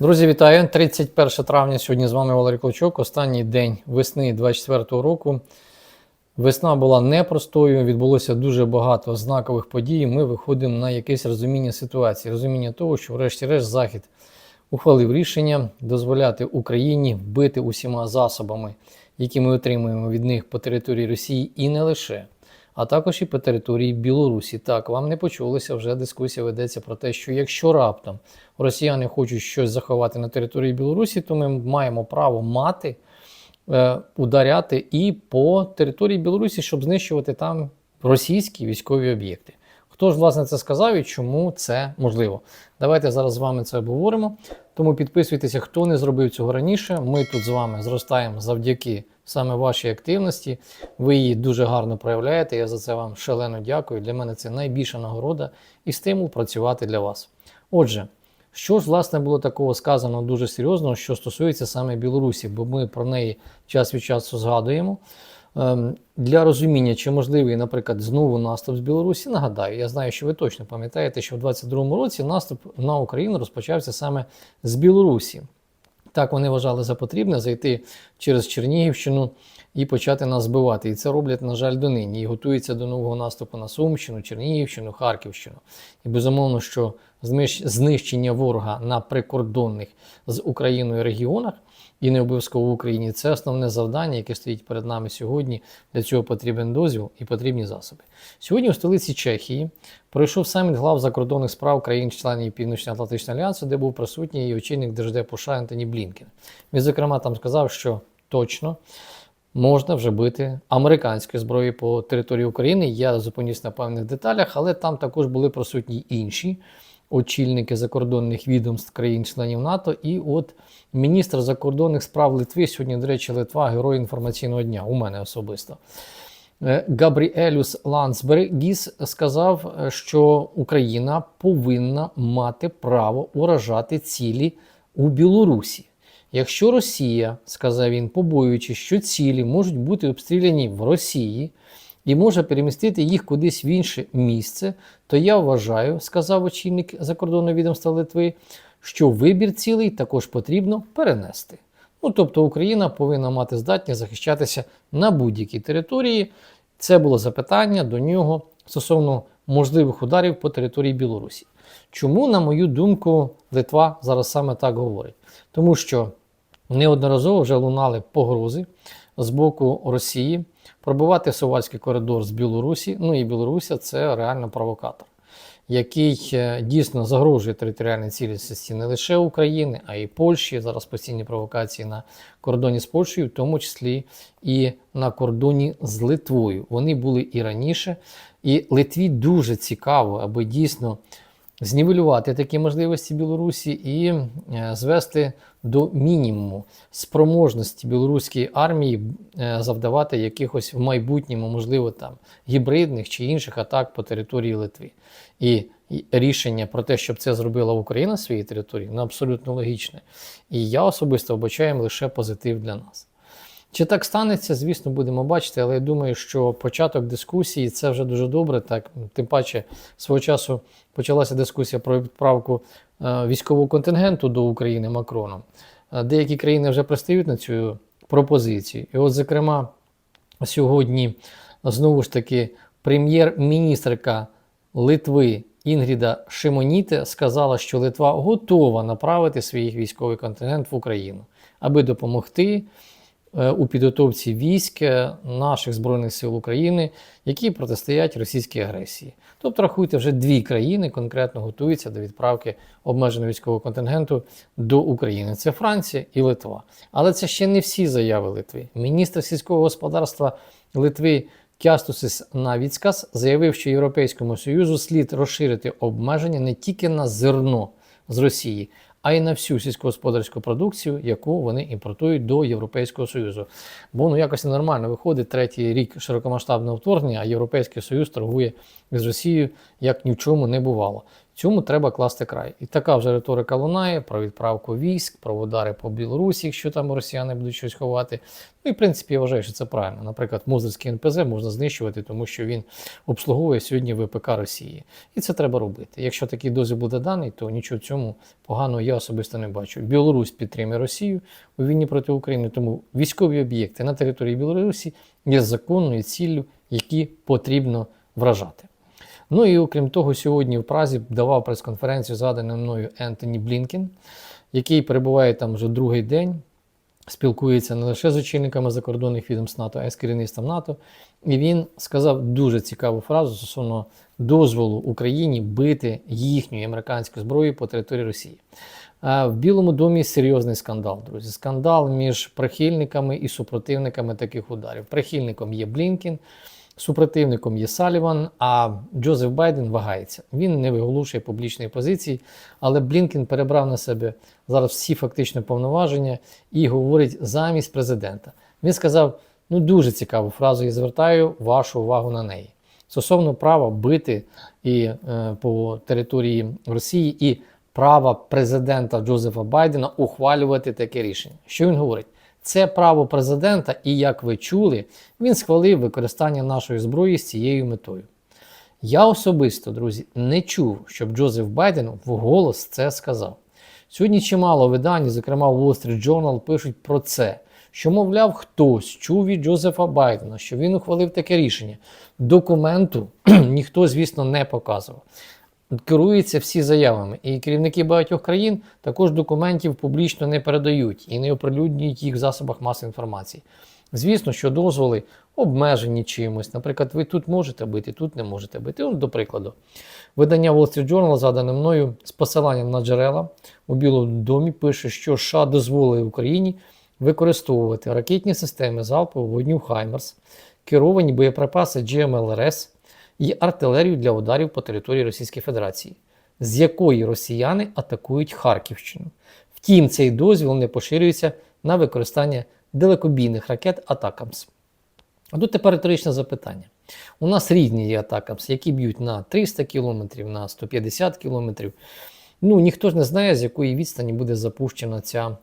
Друзі, вітаю! 31 травня. Сьогодні з вами Валерій Клочок. Останній день весни 24 року. Весна була непростою, відбулося дуже багато знакових подій. Ми виходимо на якесь розуміння ситуації, розуміння того, що, врешті-решт, Захід ухвалив рішення дозволяти Україні бити усіма засобами, які ми отримуємо від них по території Росії, і не лише, а також і по території Білорусі. Так, вам не почулося, вже дискусія ведеться про те, що якщо раптом росіяни хочуть щось заховати на території Білорусі, то ми маємо право мати е, ударяти і по території Білорусі, щоб знищувати там російські військові об'єкти. Хто ж власне це сказав і чому це можливо? Давайте зараз з вами це обговоримо. Тому підписуйтеся, хто не зробив цього раніше. Ми тут з вами зростаємо завдяки саме вашій активності. Ви її дуже гарно проявляєте. Я за це вам шалено дякую. Для мене це найбільша нагорода і стимул працювати для вас. Отже, що ж власне було такого сказано дуже серйозного, що стосується саме Білорусі, бо ми про неї час від часу згадуємо. Ем, Для розуміння, чи можливий, наприклад, знову наступ з Білорусі, нагадаю, я знаю, що ви точно пам'ятаєте, що в 22-му році наступ на Україну розпочався саме з Білорусі. Так вони вважали за потрібне зайти через Чернігівщину і почати нас збивати. І це роблять, на жаль, донині. І готуються до нового наступу на Сумщину, Чернігівщину, Харківщину. І безумовно, що знищення ворога на прикордонних з Україною регіонах і не обов'язково в Україні це основне завдання, яке стоїть перед нами сьогодні. Для цього потрібен дозвіл і потрібні засоби. Сьогодні у столиці Чехії пройшов саміт глав закордонних справ країн-членів Північно-Атлантичного альянсу, де був присутній і очільник Держдепу США Антоні Блінкен. Він, зокрема, там сказав, що точно можна вже бити американською зброєю по території України. Я зупинюсь на певних деталях, але там також були присутні інші очільники закордонних відомств країн-членів НАТО. І от міністр закордонних справ Литви сьогодні, до речі, Литва герой інформаційного дня у мене особисто. Е, Габріелюс Лансбергіс сказав, е, що Україна повинна мати право уражати цілі у Білорусі. Якщо Росія, сказав він, побоюючись, що цілі можуть бути обстріляні в Росії і може перемістити їх кудись в інше місце, то я вважаю, сказав очільник закордонного відомства Литви, що вибір цілей також потрібно перенести. Ну, тобто Україна повинна мати здатність захищатися на будь-якій території. Це було запитання до нього стосовно можливих ударів по території Білорусі. Чому, на мою думку, Литва зараз саме так говорить? Тому що неодноразово вже лунали погрози з боку Росії пробивати Сувальський коридор з Білорусі. Ну і Білоруся це реально провокатор, який е, дійсно загрожує територіальній цілісності не лише України, а й Польщі. Зараз постійні провокації на кордоні з Польщею, в тому числі і на кордоні з Литвою. Вони були і раніше. І Литві дуже цікаво, аби дійсно знівелювати такі можливості Білорусі і е, звести до мінімуму спроможності білоруської армії е, завдавати якихось в майбутньому, можливо, там гібридних чи інших атак по території Литви. І рішення про те, щоб це зробила Україна на своїй території, ну, абсолютно логічне. І я особисто вбачаю лише позитив для нас. Чи так станеться, звісно, будемо бачити, але я думаю, що початок дискусії це вже дуже добре. Так, тим паче, свого часу почалася дискусія про відправку е, військового контингенту до України Макроном. Е, Деякі країни вже пристають на цю пропозицію. І, от, зокрема, сьогодні знову ж таки прем'єр-міністрка Литви Інгріда Шимоніте сказала, що Литва готова направити свій військовий контингент в Україну, аби допомогти у підготовці військ е, наших Збройних сил України, які протистоять російській агресії. Тобто, рахуйте, вже дві країни конкретно готуються до відправки обмеженого військового контингенту до України. Це Франція і Литва. Але це ще не всі заяви Литви. Міністр сільського господарства Литви Кястусис Навіцкас заявив, що Європейському Союзу слід розширити обмеження не тільки на зерно з Росії, а й на всю сільськогосподарську продукцію, яку вони імпортують до Європейського Союзу. Бо ну якось ненормально виходить третій рік широкомасштабного вторгнення, а Європейський Союз торгує з Росією як ні в чому не бувало. Цьому треба класти край. І така вже риторика лунає про відправку військ, про удари по Білорусі, якщо там росіяни будуть щось ховати. Ну і в принципі я вважаю, що це правильно. Наприклад, Мозерський НПЗ можна знищувати, тому що він обслуговує сьогодні ВПК Росії. І це треба робити. Якщо такий дозвіл буде даний, то нічого цьому поганого я особисто не бачу. Білорусь підтримує Росію у війні проти України, тому військові об'єкти на території Білорусі є законною ціллю, які потрібно вражати. Ну і окрім того, сьогодні в Празі давав прес-конференцію, згаданий мною Ентоні Блінкен, який перебуває там вже другий день, спілкується не лише з очільниками закордонних відомств НАТО, а й з керівництвом НАТО. І він сказав дуже цікаву фразу стосовно дозволу Україні бити їхньою американською зброєю по території Росії. В Білому домі серйозний скандал, друзі. Скандал між прихильниками і супротивниками таких ударів. Прихильником є Блінкен, супротивником є Саліван, а Джозеф Байден вагається. Він не виголошує публічної позиції, але Блінкен перебрав на себе зараз всі фактично повноваження і говорить замість президента. Він сказав ну дуже цікаву фразу і звертаю вашу увагу на неї. Стосовно права бити і, е, по території Росії і права президента Джозефа Байдена ухвалювати таке рішення. Що він говорить? Це право президента, і як ви чули, він схвалив використання нашої зброї з цією метою. Я особисто, друзі, не чув, щоб Джозеф Байден вголос це сказав. Сьогодні чимало видань, зокрема Wall Street Journal, пишуть про це, що, мовляв, хтось чув від Джозефа Байдена, що він ухвалив таке рішення. Документу ніхто, звісно, не показував. Керуються всі заявами, і керівники багатьох країн також документів публічно не передають і не оприлюднюють їх в засобах масової інформації. Звісно, що дозволи обмежені чимось. Наприклад, ви тут можете бити, тут не можете бити. Ну, до прикладу, видання Wall Street Journal, задане мною з посиланням на джерела у Білому домі, пише, що США дозволили Україні використовувати ракетні системи залпового вогню Хаймерс, керовані боєприпаси GMLRS і артилерію для ударів по території Російської Федерації, з якої росіяни атакують Харківщину. Втім, цей дозвіл не поширюється на використання далекобійних ракет Атакамс. А тут тепер риторичне запитання. У нас різні є Атакамс, які б'ють на 300 км, на 150 км. Ну, ніхто ж не знає, з якої відстані буде запущена ця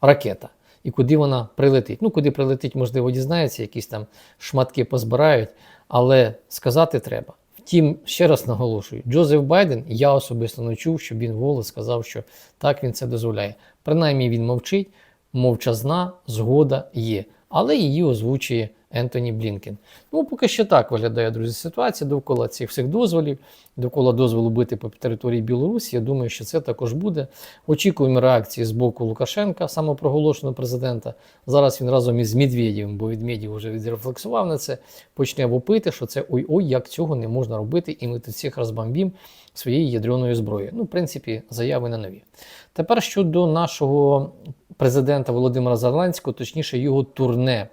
ракета і куди вона прилетить. Ну, куди прилетить, можливо, дізнається, якісь там шматки позбирають, але сказати треба. Втім, ще раз наголошую, Джозеф Байден, я особисто не чув, щоб він голос сказав, що так він це дозволяє. Принаймні він мовчить, мовчазна згода є, але її озвучує Ентоні Блінкен. Ну, поки що так виглядає, друзі, ситуація довкола цих всіх дозволів, довкола дозволу бити по території Білорусі. Я думаю, що це також буде. Очікуємо реакції з боку Лукашенка, самопроголошеного президента. Зараз він разом із Медведєвим, бо Медведєв вже відрефлексував на це, почне вопити, що це ой-ой, як цього не можна робити, і ми тут всіх розбомбім своєю ядерною зброєю. Ну, в принципі, заяви на нові. Тепер щодо нашого президента Володимира Зеленського, точніше, його турне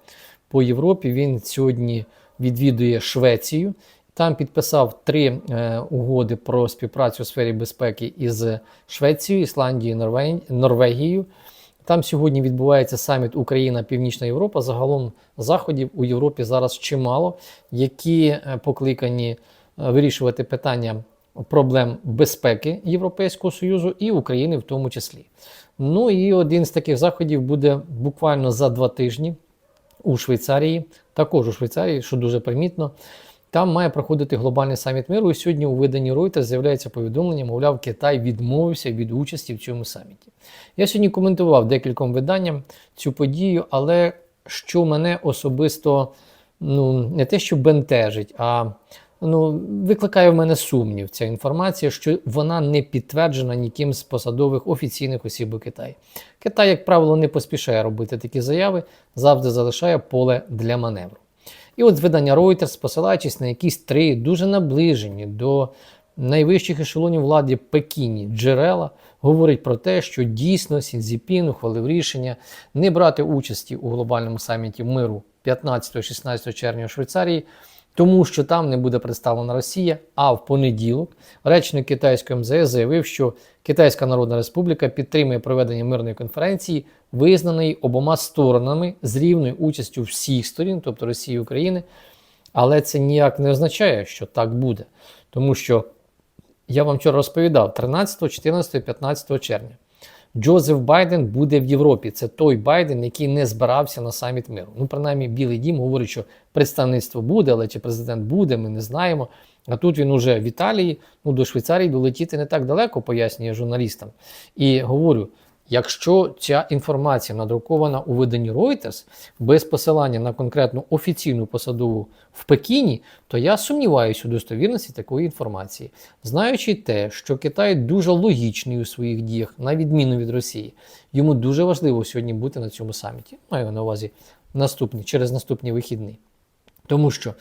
по Європі. Він сьогодні відвідує Швецію. Там підписав три е, угоди про співпрацю у сфері безпеки із Швецією, Ісландією, Норве... Норвегією. Там сьогодні відбувається саміт Україна Північна Європа. Загалом заходів у Європі зараз чимало, які е, покликані е, вирішувати питання проблем безпеки Європейського Союзу і України в тому числі. Ну і один з таких заходів буде буквально за два тижні у Швейцарії, також у Швейцарії, що дуже примітно. Там має проходити глобальний саміт миру. І сьогодні у виданні Reuters з'являється повідомлення, мовляв, Китай відмовився від участі в цьому саміті. Я сьогодні коментував декільком виданням цю подію, але що мене особисто ну, не те, що бентежить, а ну, викликає в мене сумнів ця інформація, що вона не підтверджена ніким з посадових офіційних осіб у Китаї. Китай, як правило, не поспішає робити такі заяви, завжди залишає поле для маневру. І от видання Reuters, посилаючись на якісь три дуже наближені до найвищих ешелонів влади Пекіні джерела, говорить про те, що дійсно Сінзіпін ухвалив рішення не брати участі у глобальному саміті миру 15-16 червня у Швейцарії, тому що там не буде представлена Росія. А в понеділок речник китайської МЗС заявив, що Китайська Народна Республіка підтримує проведення мирної конференції, визнаної обома сторонами з рівною участю всіх сторін, тобто Росії і України. Але це ніяк не означає, що так буде. Тому що Я вам вчора розповідав 13, 14, 15 червня. Джозеф Байден буде в Європі. Це той Байден, який не збирався на саміт миру. Ну, принаймні, Білий Дім говорить, що представництво буде, але чи президент буде, ми не знаємо. А тут він уже в Італії, ну до Швейцарії долетіти не так далеко, пояснює журналістам. І говорю: якщо ця інформація надрукована у виданні Reuters без посилання на конкретну офіційну посадову в Пекіні, то я сумніваюся у достовірності такої інформації, знаючи те, що Китай дуже логічний у своїх діях, на відміну від Росії, йому дуже важливо сьогодні бути на цьому саміті. Маю на увазі наступні через наступні вихідні. Тому що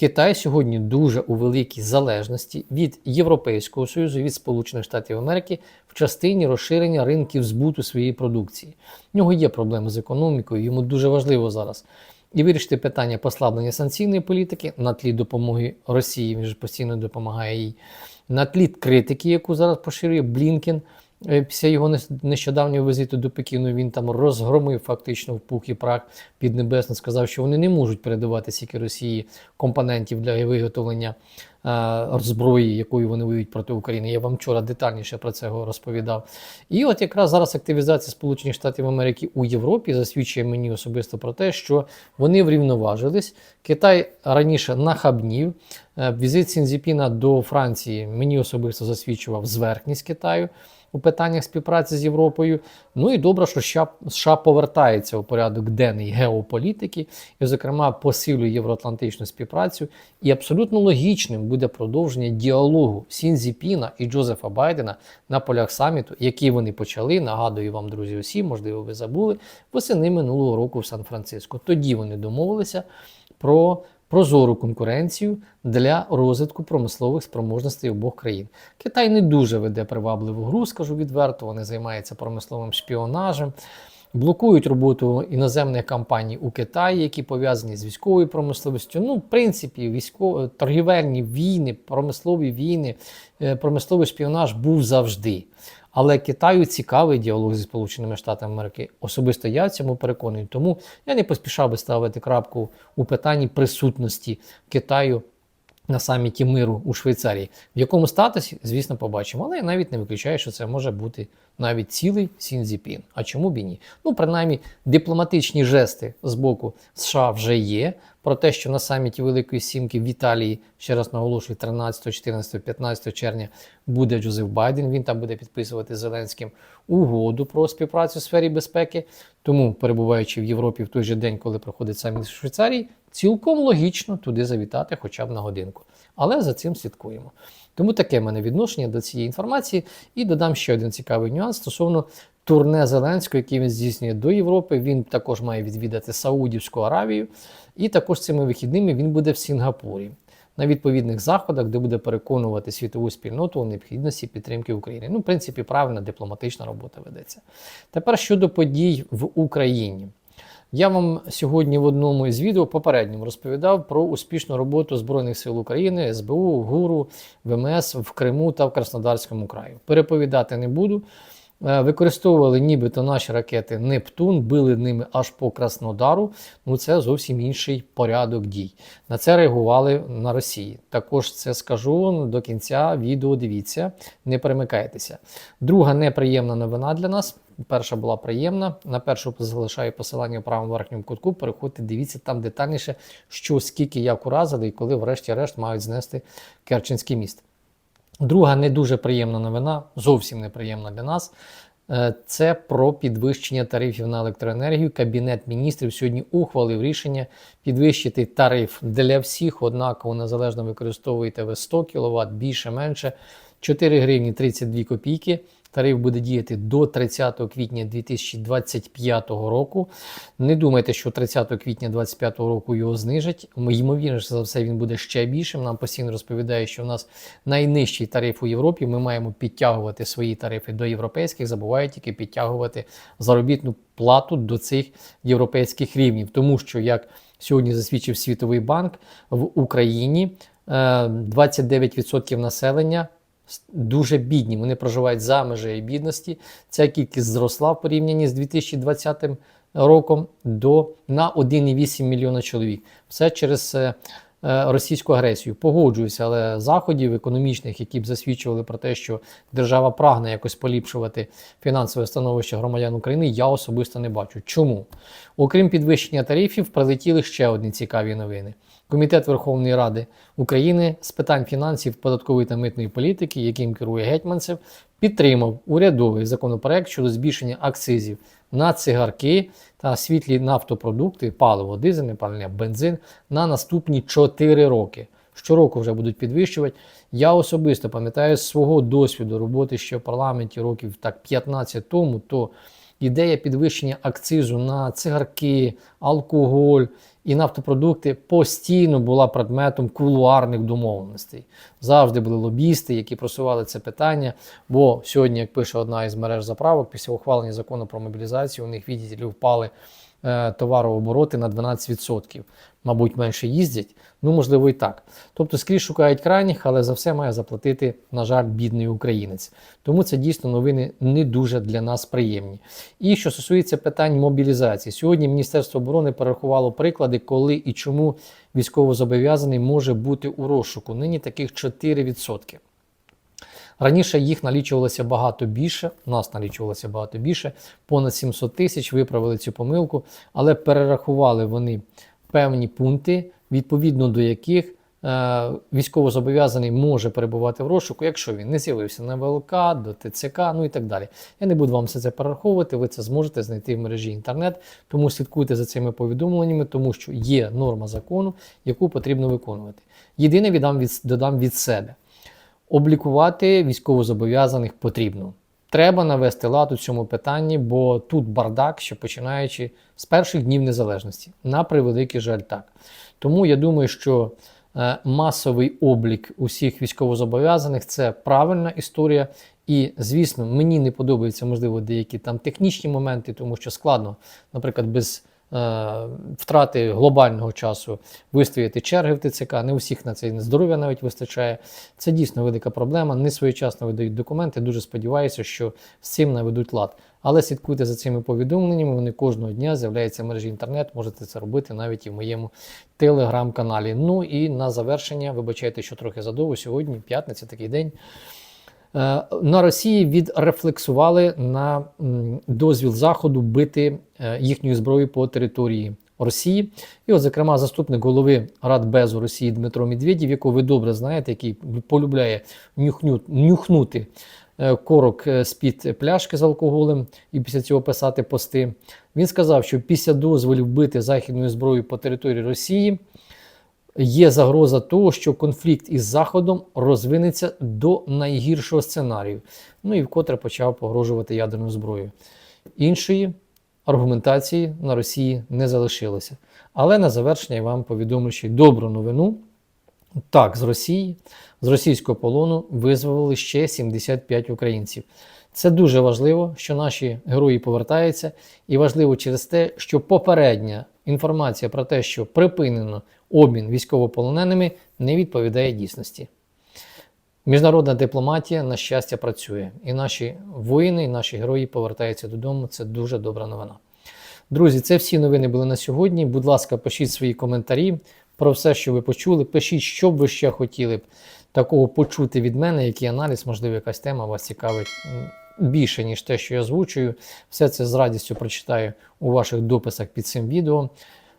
Китай сьогодні дуже у великій залежності від Європейського Союзу, від Сполучених Штатів Америки в частині розширення ринків збуту своєї продукції. В нього є проблеми з економікою, йому дуже важливо зараз і вирішити питання послаблення санкційної політики на тлі допомоги Росії, він же постійно допомагає їй, на тлі критики, яку зараз поширює Блінкен. Е, Після його нещодавнього візиту до Пекіну він там розгромив фактично в пух і прах піднебесно, сказав, що вони не можуть передавати стільки Росії компонентів для виготовлення е, зброї, якою вони воюють проти України. Я вам вчора детальніше про це розповідав. І от якраз зараз активізація Сполучених Штатів Америки у Європі засвідчує мені особисто про те, що вони врівноважились. Китай раніше нахабнів. Е, Візит Сінзіпіна до Франції мені особисто засвідчував зверхність Китаю у питаннях співпраці з Європою. Ну і добре, що США, повертається у порядок денний геополітики, і, зокрема, посилює євроатлантичну співпрацю. І абсолютно логічним буде продовження діалогу Сінзіпіна і Джозефа Байдена на полях саміту, який вони почали. Нагадую вам, друзі, усі, можливо, ви забули, восени минулого року в Сан-Франциско. Тоді вони домовилися про прозору конкуренцію для розвитку промислових спроможностей обох країн. Китай не дуже веде привабливу гру, скажу відверто. Вони займаються промисловим шпіонажем. Блокують роботу іноземних компаній у Китаї, які пов'язані з військовою промисловістю. Ну, в принципі, військово торгівельні війни, промислові війни, е, промисловий шпіонаж був завжди. Але Китаю цікавий діалог зі Сполученими Штатами Америки. Особисто я цьому переконаний. Тому я не поспішав би ставити крапку у питанні присутності Китаю на саміті миру у Швейцарії. В якому статусі, звісно, побачимо. Але я навіть не виключаю, що це може бути навіть цілий Сінзіпін. А чому б і ні? Ну, принаймні, дипломатичні жести з боку США вже є. Про те, що на саміті Великої Сімки в Італії, ще раз наголошую, 13, 14, 15 червня буде Джозеф Байден. Він там буде підписувати Зеленським угоду про співпрацю у сфері безпеки. Тому, перебуваючи в Європі в той же день, коли проходить саміт в Швейцарії, цілком логічно туди завітати хоча б на годинку. Але за цим слідкуємо. Тому таке в мене відношення до цієї інформації. І додам ще один цікавий нюанс стосовно турне Зеленського, який він здійснює до Європи. Він також має відвідати Саудівську Аравію. І також цими вихідними він буде в Сінгапурі на відповідних заходах, де буде переконувати світову спільноту у необхідності підтримки України. Ну, в принципі, правильна дипломатична робота ведеться. Тепер щодо подій в Україні. Я вам сьогодні в одному із відео попередньому розповідав про успішну роботу Збройних сил України, СБУ, ГУРу, ВМС в Криму та в Краснодарському краю. Переповідати не буду. Е, Використовували нібито наші ракети Нептун, били ними аж по Краснодару. Ну це зовсім інший порядок дій. На це реагували на Росії. Також це скажу до кінця відео. Дивіться, не перемикайтеся. Друга неприємна новина для нас. Перша була приємна. На першу залишаю посилання в правому верхньому кутку. Переходьте, дивіться там детальніше, що скільки як уразили і коли, врешті-решт, мають знести Керченський міст. Друга не дуже приємна новина, зовсім неприємна для нас. е, Це про підвищення тарифів на електроенергію. Кабінет міністрів сьогодні ухвалив рішення підвищити тариф для всіх, однаково незалежно використовуєте ви 100 кВт, більше менше 4 гривні 32 копійки. Тариф буде діяти до 30 квітня 2025 року. Не думайте, що 30 квітня 2025 року його знижать. Ймовірніше за все, він буде ще більшим. Нам постійно розповідає, що в нас найнижчий тариф у Європі. Ми маємо підтягувати свої тарифи до європейських, забувають тільки підтягувати заробітну плату до цих європейських рівнів. Тому що, як сьогодні засвідчив Світовий банк, в Україні е, 29% населення дуже бідні. Вони проживають за межею бідності. Ця кількість зросла в порівнянні з 2020 роком до на 1,8 мільйона чоловік. Все через е, е, російську агресію. Погоджуюся, але заходів економічних, які б засвідчували про те, що держава прагне якось поліпшувати фінансове становище громадян України, я особисто не бачу. Чому? Окрім підвищення тарифів, прилетіли ще одні цікаві новини. Комітет Верховної Ради України з питань фінансів, податкової та митної політики, яким керує Гетьманцев, підтримав урядовий законопроект щодо збільшення акцизів на цигарки та світлі нафтопродукти, паливо, дизельне паливо, бензин на наступні 4 роки. Щороку вже будуть підвищувати. Я особисто пам'ятаю з свого досвіду роботи ще в парламенті років так 15 тому, то ідея підвищення акцизу на цигарки, алкоголь і нафтопродукти постійно була предметом кулуарних домовленостей. Завжди були лобісти, які просували це питання. Бо сьогодні, як пише одна із мереж заправок, після ухвалення закону про мобілізацію, у них відділі впали товарообороти на 12%. Мабуть, менше їздять. Ну, можливо, і так. Тобто, скрізь шукають крайніх, але за все має заплатити, на жаль, бідний українець. Тому це дійсно новини не дуже для нас приємні. І що стосується питань мобілізації, сьогодні Міністерство оборони перерахувало приклади, коли і чому військовозобов'язаний може бути у розшуку. Нині таких 4%. Раніше їх налічувалося багато більше, нас налічувалося багато більше, понад 700 тисяч, виправили цю помилку, але перерахували вони певні пункти, відповідно до яких е, військовозобов'язаний може перебувати в розшуку, якщо він не з'явився на ВЛК, до ТЦК, ну і так далі. Я не буду вам все це перераховувати, ви це зможете знайти в мережі інтернет, тому слідкуйте за цими повідомленнями, тому що є норма закону, яку потрібно виконувати. Єдине віддам від, додам від себе. Облікувати військовозобов'язаних потрібно. Треба навести лад у цьому питанні, бо тут бардак, що починаючи з перших днів незалежності. На превеликий жаль, так. Тому я думаю, що е, масовий облік усіх військовозобов'язаних це правильна історія. І, звісно, мені не подобаються, можливо, деякі там технічні моменти, тому що складно, наприклад, без втрати глобального часу вистояти черги в ТЦК. Не усіх на це здоров'я навіть вистачає. Це дійсно велика проблема. Не своєчасно видають документи. Дуже сподіваюся, що з цим наведуть лад. Але слідкуйте за цими повідомленнями. Вони кожного дня з'являються в мережі інтернет. Можете це робити навіть і в моєму телеграм-каналі. Ну і на завершення, вибачайте, що трохи задовго. Сьогодні п'ятниця, такий день. Е, На Росії відрефлексували на дозвіл Заходу бити е, їхньою зброєю по території Росії. І, от, зокрема, заступник голови Радбезу Росії Дмитро Медведєв, якого ви добре знаєте, який полюбляє нюхнути е, корок з-під пляшки з алкоголем і після цього писати пости. Він сказав, що після дозволів бити західною зброєю по території Росії є загроза того, що конфлікт із Заходом розвинеться до найгіршого сценарію. Ну і вкотре почав погрожувати ядерною зброєю. Іншої аргументації на Росії не залишилося. Але на завершення я вам повідомлю ще добру новину. Так, з Росії, з російського полону визволили ще 75 українців. Це дуже важливо, що наші герої повертаються, і важливо через те, що попередня інформація про те, що припинено обмін військовополоненими, не відповідає дійсності. Міжнародна дипломатія, на щастя, працює. І наші воїни, і наші герої повертаються додому. Це дуже добра новина. Друзі, це всі новини були на сьогодні. Будь ласка, пишіть свої коментарі про все, що ви почули. Пишіть, що б ви ще хотіли б такого почути від мене, який аналіз, можливо, якась тема вас цікавить більше, ніж те, що я озвучую. Все це з радістю прочитаю у ваших дописах під цим відео.